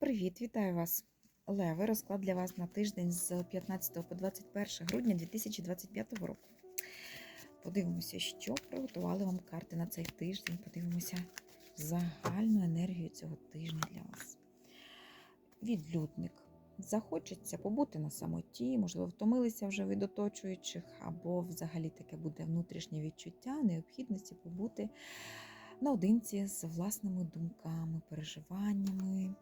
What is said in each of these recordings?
Привіт, вітаю вас! Леви, розклад для вас на тиждень з 15 по 21 грудня 2025 року. Подивимося, що приготували вам карти на цей тиждень. Подивимося загальну енергію цього тижня для вас. Відлюдник. Захочеться побути на самоті, можливо, втомилися вже від оточуючих, або взагалі таке буде внутрішнє відчуття, необхідності побути наодинці з власними думками, переживаннями,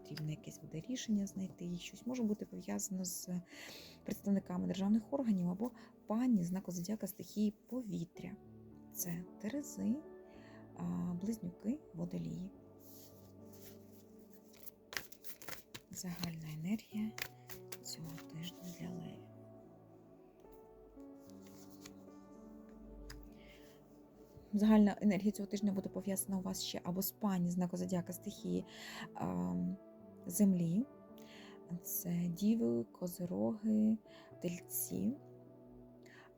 потрібно якесь буде рішення знайти, і щось може бути пов'язано з представниками державних органів, або пані знаку зодіака стихії повітря. Це Терези, близнюки, водолії. Загальна енергія цього тижня для левів. Загальна енергія цього тижня буде пов'язана у вас ще або з пані знаку зодіака стихії землі. Це діви, козироги, тельці.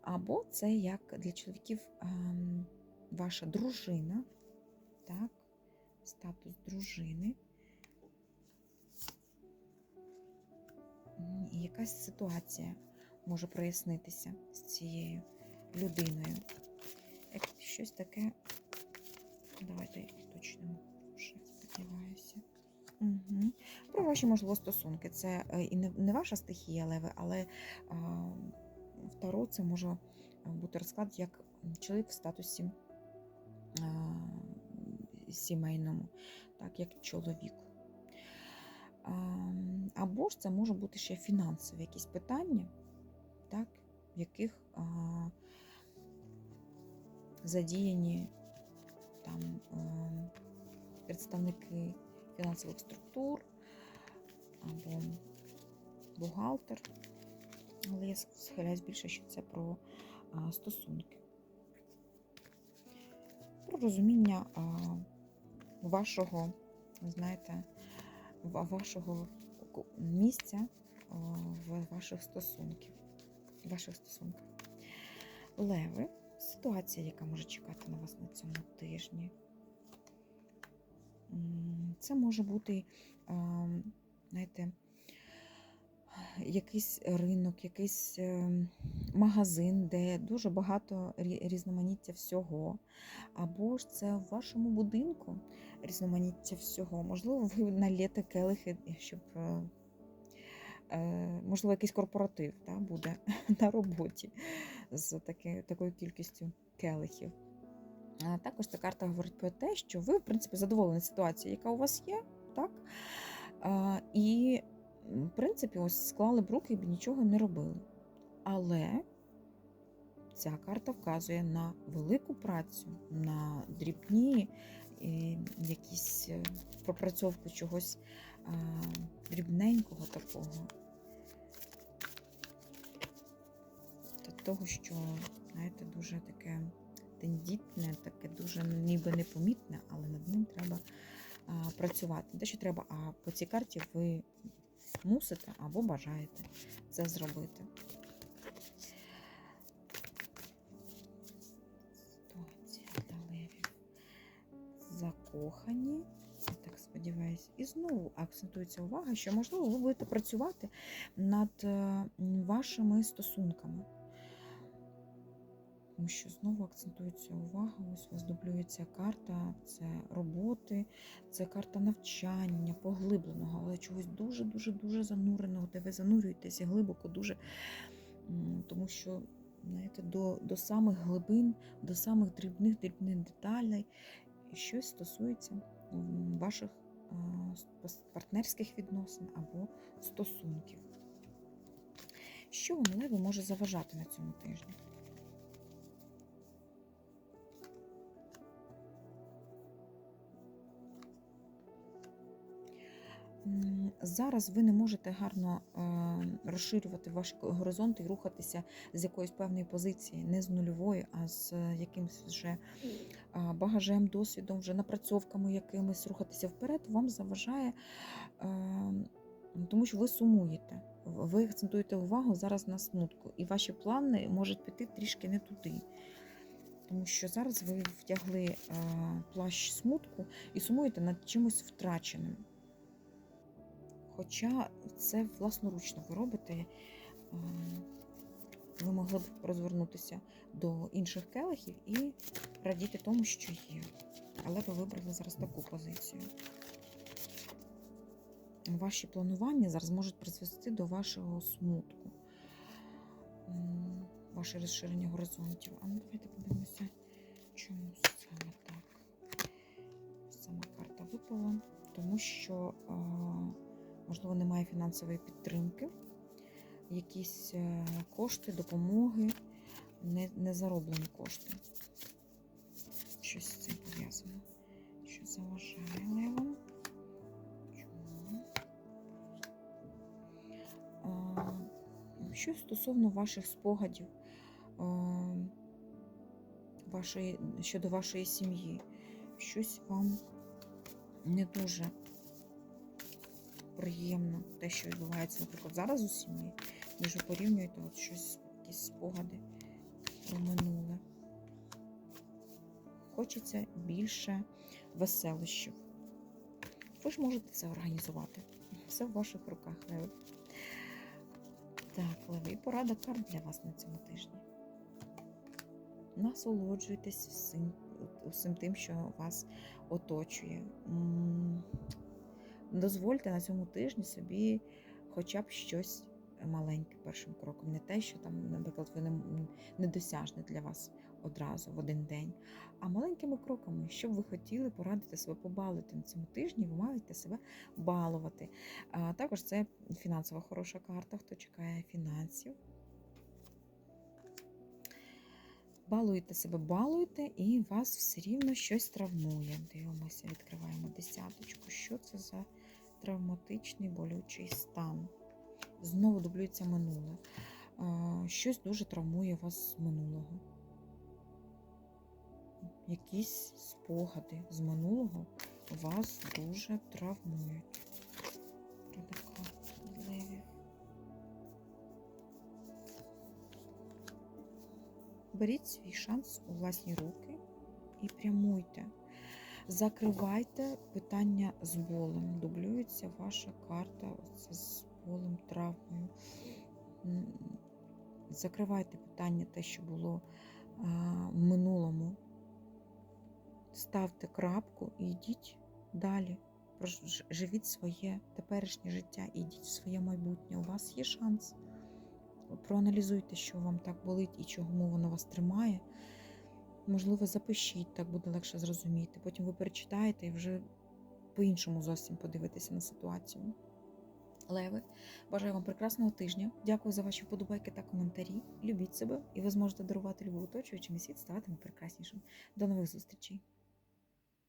Або це як для чоловіків а, ваша дружина, так, статус дружини. Якась ситуація може прояснитися з цією людиною. Щось таке. Давайте уточнимо. Вже сподіваюся. Угу. Про ваші, можливо, стосунки. Це е, і не, ваша стихія леви, але а, в Таро це може бути розклад як чоловік в статусі а, сімейному, так, як чоловік. А, або ж це може бути ще фінансові якісь питання, так, в яких а, задіяні там е, представники фінансових структур або бухгалтер. Але я схиляюсь більше, що це про стосунки. Про розуміння вашого, знаєте, вашого місця в ваших стосунків. Ваших стосунках. Леви ситуація, яка може чекати на вас на цьому тижні. Це може бути, знаєте, якийсь ринок, якийсь е, магазин, де дуже багато різноманіття всього. Або ж це в вашому будинку різноманіття всього. Можливо, ви налєте келихи, щоб. е, е, Можливо, якийсь корпоратив та, буде на роботі з таки, такою кількістю келихів. А також ця карта говорить про те, що ви, в принципі, задоволені ситуацією, яка у вас є, так? І, в принципі, ось склали б руки і нічого не робили. Але ця карта вказує на велику працю, на дрібні е, якісь е, пропрацьовку чогось дрібненького такого. До того, що, знаєте, дуже таке тендітне, таке дуже ніби непомітне, але над ним треба а, працювати. Не те, що треба, а по цій карті ви мусите або бажаєте це зробити. Закохані. Я так сподіваюся. І знову акцентується увага, що, можливо, ви будете працювати над е, вашими стосунками. Тому що знову акцентується увага, ось у вас дублюється карта, це роботи, це карта навчання, поглибленого, але чогось дуже-дуже-дуже зануреного, де ви занурюєтеся глибоко, дуже, тому що, знаєте, до, до самих глибин, до самих дрібних дрібних деталей щось стосується ваших партнерських відносин або стосунків. Що вам леви може заважати на цьому тижні? Зараз ви не можете гарно е, розширювати ваші горизонти і рухатися з якоїсь певної позиції, не з нульової, а з е, якимось вже багажем, досвідом, вже напрацьовками якимись рухатися вперед, вам заважає, е, тому що ви сумуєте. Ви акцентуєте увагу зараз на смутку, і ваші плани можуть піти трішки не туди. Тому що зараз ви втягли е, плащ смутку і сумуєте над чимось втраченим. Хоча це власноручно ви робите. ем, Ви могли б розвернутися до інших келихів і радіти тому, що є. Але ви вибрали зараз таку позицію. Ваші планування зараз можуть призвести до вашого смутку, ваше розширення горизонтів. А ну давайте подивимося, чому саме так. Сама карта випала, тому що, е, можливо, немає фінансової підтримки, якісь е, кошти, допомоги, не, не зароблені кошти. Щось з цим пов'язано. Що заважає левам? Чому? Що стосовно ваших спогадів вашої, щодо вашої сім'ї, щось вам не дуже приємно, те, що відбувається, наприклад, зараз у сім'ї, ніж ви порівнюєте от щось, якісь спогади про минуле. Хочеться більше веселощів. Ви ж можете це організувати. Все в ваших руках, Леви. Так, Леви, і порада карт для вас на цьому тижні. Насолоджуйтесь всім, усім тим, що вас оточує. Дозвольте на цьому тижні собі хоча б щось маленьке першим кроком. Не те, що там, наприклад, ви не, недосяжне для вас одразу в один день, а маленькими кроками, що б ви хотіли порадити себе побалити на цьому тижні, ви маєте себе балувати. А також це фінансова хороша карта, хто чекає фінансів. Балуєте себе, балуєте, і вас все рівно щось травмує. Дивимося, відкриваємо десяточку. Що це за травматичний болючий стан? Знову дублюється минуле. Щось дуже травмує вас з минулого. Якісь спогади з минулого вас дуже травмують. Беріть свій шанс у власні руки і прямуйте. Закривайте питання з болем. Дублюється ваша карта оце з болем, травмою. Закривайте питання, те, що було а, в минулому. Ставте крапку і йдіть далі. Живіть своє теперішнє життя, ідіть в своє майбутнє. У вас є шанс. Проаналізуйте, що вам так болить і чому воно вас тримає. Можливо, запишіть, так буде легше зрозуміти. Потім ви перечитаєте і вже по-іншому зовсім подивитеся на ситуацію. Леви, бажаю вам прекрасного тижня. Дякую за ваші вподобайки та коментарі. Любіть себе, і ви зможете дарувати любов оточуючим і світ ставатиме прекраснішим. До нових зустрічей!